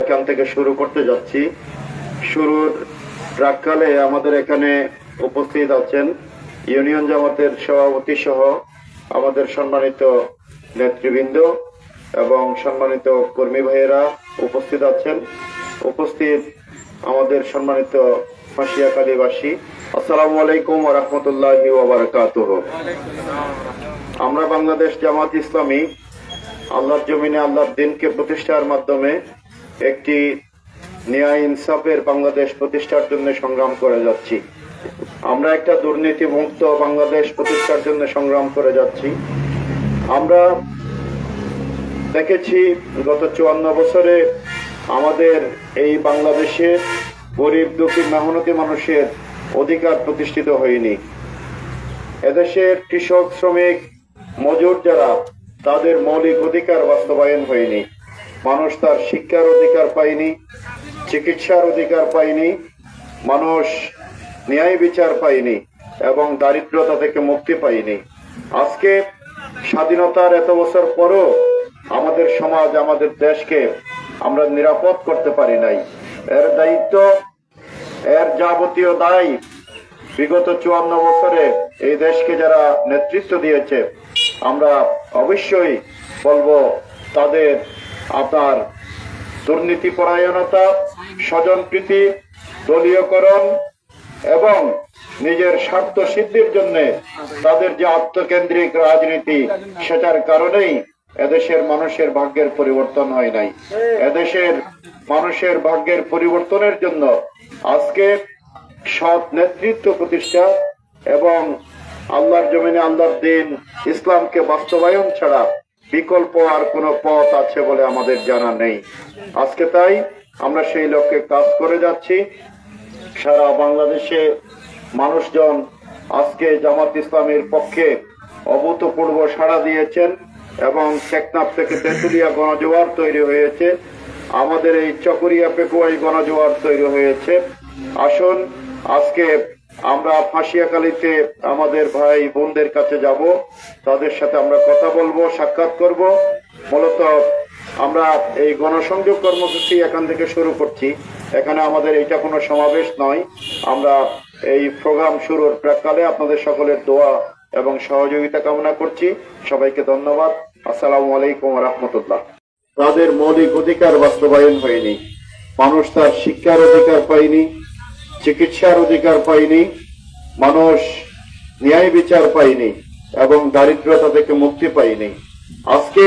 এখান থেকে শুরু করতে যাচ্ছি। শুরুর প্রাককালে আমাদের এখানে উপস্থিত আছেন ইউনিয়ন জামাতের সভাপতি সহ আমাদের সম্মানিত নেতৃবৃন্দ এবং সম্মানিত কর্মী ভাইয়েরা উপস্থিত আছেন। উপস্থিত আমাদের সম্মানিত ফাঁসিয়াকালীবাসী আসসালামু আলাইকুম রহমতুল্লাহ ওবরাকাতুহ আমরা বাংলাদেশ জামাত ইসলামী আল্লাহর জমিনে, আল্লাহর দিনকে প্রতিষ্ঠার মাধ্যমে একটি ন্যায় ইনসাফের বাংলাদেশ প্রতিষ্ঠার জন্য সংগ্রাম করে যাচ্ছি। আমরা একটা দুর্নীতি মুক্ত বাংলাদেশ প্রতিষ্ঠার জন্য সংগ্রাম করে যাচ্ছি। আমরা দেখেছি গত চুয়ান্ন বছরে আমাদের এই বাংলাদেশে গরিব, দুঃখী, মেহনতি মানুষের অধিকার প্রতিষ্ঠিত হয়নি। এদেশের কৃষক, শ্রমিক, মজুর যারা, তাদের মৌলিক অধিকার বাস্তবায়ন হয়নি। মানুষ তার শিক্ষার অধিকার পায়নি, চিকিৎসার অধিকার পায়নি, মানুষ ন্যায় বিচার পায়নি এবং দারিদ্রতা থেকে মুক্তি পায়নি। আজকে স্বাধীনতার এত বছর পরও আমাদের সমাজ, আমাদের দেশকে আমরা নিরাপদ করতে পারি নাই। এর দায়িত্ব, এর যাবতীয় দায় বিগত চুয়ান্ন বছরে এই দেশকে যারা নেতৃত্ব দিয়েছে, আমরা অবশ্যই বলব তাদের আপনার দুর্নীতি পরায়ণতা স্বজনপ্রীতি দলীয়করণ এবং নিজের স্বার্থ সিদ্ধির জন্য তাদের যে আত্মকেন্দ্রিক রাজনীতি, সেটার কারণেই এদেশের মানুষের ভাগ্যের পরিবর্তন হয় নাই। এদেশের মানুষের ভাগ্যের পরিবর্তনের জন্য আজকে সৎ নেতৃত্ব প্রতিষ্ঠা এবং আল্লাহর জমিনে আল্লাহর দিন, ইসলামকে বাস্তবায়ন ছাড়া বিকল্প আর কোনো পথ আছে বলে আমাদের জানা নেই। আজকে তাই আমরা সেই লক্ষ্যে কাজ করে যাচ্ছি। সারা বাংলাদেশে মানুষজন আজকে জামাত ইসলামের পক্ষে অভূতপূর্ব সাড়া দিয়েছেন এবং টেকনাফ থেকে তেঁতুলিয়া গণজোয়ার তৈরি হয়েছে। আমাদের এই চকরিয়া পেকুয়াই গণজোয়ার তৈরি হয়েছে। আসুন, আজকে আমরা ফাঁসিয়াকালীতে আমাদের ভাই বোনদের কাছে যাব। তাদের সাথে আমরা কথা বলব, সাক্ষাৎ করব। মূলত আমরা এই গণসংযোগ কর্মসূচি এখান থেকে শুরু করছি। এখানে আমাদের এটা কোনো সমাবেশ নয়। আমরা এই প্রোগ্রাম শুরুর প্রাককালে আপনাদের সকলের দোয়া এবং সহযোগিতা কামনা করছি। সবাইকে ধন্যবাদ। আসসালামু আলাইকুম রহমতুল্লাহ। তাদের মৌলিক অধিকার বাস্তবায়ন হয়নি। মানুষ তার শিক্ষার অধিকার পায়নি। চিকিৎসার অধিকার পায়নি মানুষ ন্যায় বিচার পায়নি এবং দারিদ্রতা থেকে মুক্তি পায়নি আজকে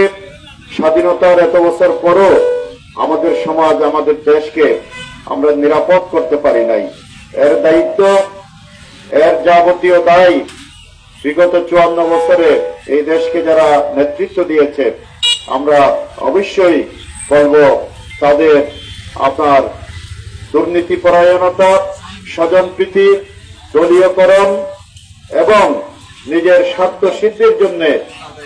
স্বাধীনতার এত বছর পরও আমাদের সমাজ, আমাদের দেশকে আমরা নিরাপদ করতে পারি নাই। এর দায়িত্ব, এর যাবতীয় দায় বিগত চুয়ান্ন বছরে এই দেশকে যারা নেতৃত্ব দিয়েছে, আমরা অবশ্যই বলব তাদের আপনার দুর্নীতি পরায়ণতা স্বজনপ্রীতি দলীয়করণ এবং নিজের স্বার্থ সিদ্ধির জন্য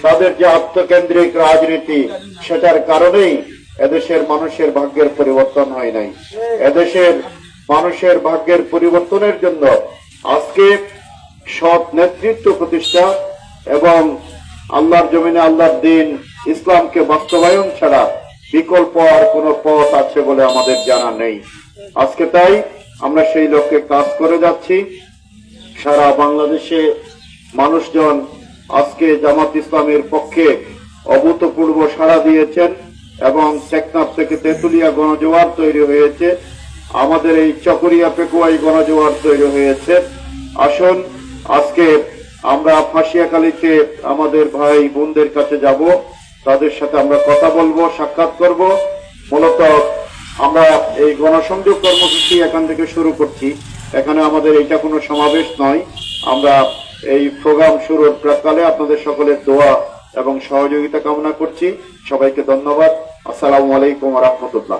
তাদের যে আত্মকেন্দ্রিক রাজনীতি, সেটার কারণেই এদেশের মানুষের ভাগ্যের পরিবর্তন হয় নাই। এদেশের মানুষের ভাগ্যের পরিবর্তনের জন্য আজকে সৎ নেতৃত্ব প্রতিষ্ঠা এবং আল্লাহর জমিনে আল্লাহর দিন ইসলামকে বাস্তবায়ন ছাড়া বিকল্প আর কোনো পথ আছে বলে আমাদের জানা নেই। আজকে তাই আমরা সেই লক্ষ্যে কাজ করে যাচ্ছি। সারা বাংলাদেশে মানুষজন আজকে জামাত ইসলামের পক্ষে অভূতপূর্ব সাড়া দিয়েছেন এবং টেকনাফ থেকে তেঁতুলিয়া গণজোয়ার তৈরি হয়েছে। আমাদের এই চকরিয়া পেকুয়াই গণজোয়ার তৈরি হয়েছে। আসুন, আজকে আমরা ফাঁসিয়াকালীতে আমাদের ভাই বোনদের কাছে যাব। তাদের সাথে আমরা কথা বলব, সাক্ষাৎ করব। মূলত আমরা এই গণসংযোগ কর্মসূচি এখান থেকে শুরু করছি। এখানে আমাদের এটা কোনো সমাবেশ নয়। আমরা এই প্রোগ্রাম শুরুর প্রাককালে আপনাদের সকলের দোয়া এবং সহযোগিতা কামনা করছি। সবাইকে ধন্যবাদ। আসসালামু আলাইকুম রহমতুল্লাহ।